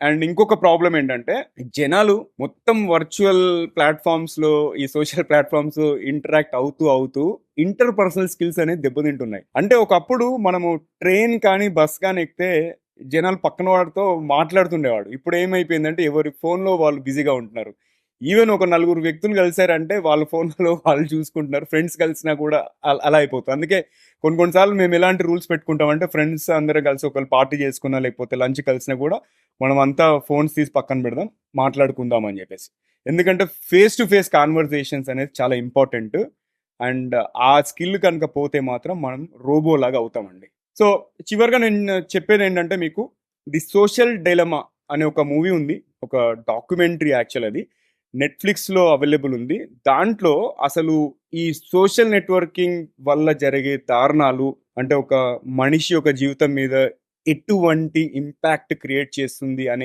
And ఇంకొక problem ఏంటంటే జనాలు మొత్తం వర్చువల్ ప్లాట్ఫామ్స్లో ఈ సోషల్ ప్లాట్ఫామ్స్ ఇంటరాక్ట్ అవుతూ అవుతూ ఇంటర్ పర్సనల్ స్కిల్స్ అనేది దెబ్బతింటున్నాయి. అంటే ఒకప్పుడు మనము ట్రైన్ కానీ బస్ కానీ ఎక్కితే జనాలు పక్కన వాడితో మాట్లాడుతుండేవాడు ఇప్పుడు ఏమైపోయిందంటే ఎవరి ఫోన్లో వాళ్ళు బిజీగా ఉంటున్నారు. ఈవెన్ ఒక నలుగురు వ్యక్తులు కలిసారంటే వాళ్ళ ఫోన్లో వాళ్ళు చూసుకుంటున్నారు. ఫ్రెండ్స్ కలిసినా కూడా అలా అయిపోతుంది. అందుకే కొన్ని కొన్నిసార్లు మేము ఎలాంటి రూల్స్ పెట్టుకుంటామంటే ఫ్రెండ్స్ అందరం కలిసి ఒకళ్ళు పార్టీ చేసుకున్నా లేకపోతే లంచ్ కలిసినా కూడా మనం అంతా ఫోన్స్ తీసి పక్కన పెడదాం మాట్లాడుకుందాం అని చెప్పేసి. ఎందుకంటే ఫేస్ టు ఫేస్ కాన్వర్సేషన్స్ అనేది చాలా ఇంపార్టెంట్ అండ్ ఆ స్కిల్ కనుక పోతే మాత్రం మనం రోబో లాగా అవుతామండి. సో చివరిగా నేను చెప్పేది ఏంటంటే మీకు ది సోషల్ డైలమా అనే ఒక మూవీ ఉంది. ఒక డాక్యుమెంటరీ యాక్చువల్ అది. నెట్ఫ్లిక్స్లో అవైలబుల్ ఉంది. దాంట్లో అసలు ఈ సోషల్ నెట్వర్కింగ్ వల్ల జరిగే దారుణాలు అంటే ఒక మనిషి యొక్క జీవితం మీద ఎటువంటి ఇంపాక్ట్ క్రియేట్ చేస్తుంది అనే